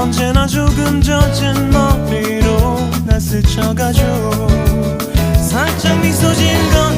언제나 조금 젖은 머리로 나 스쳐가죠 살짝 미소 진건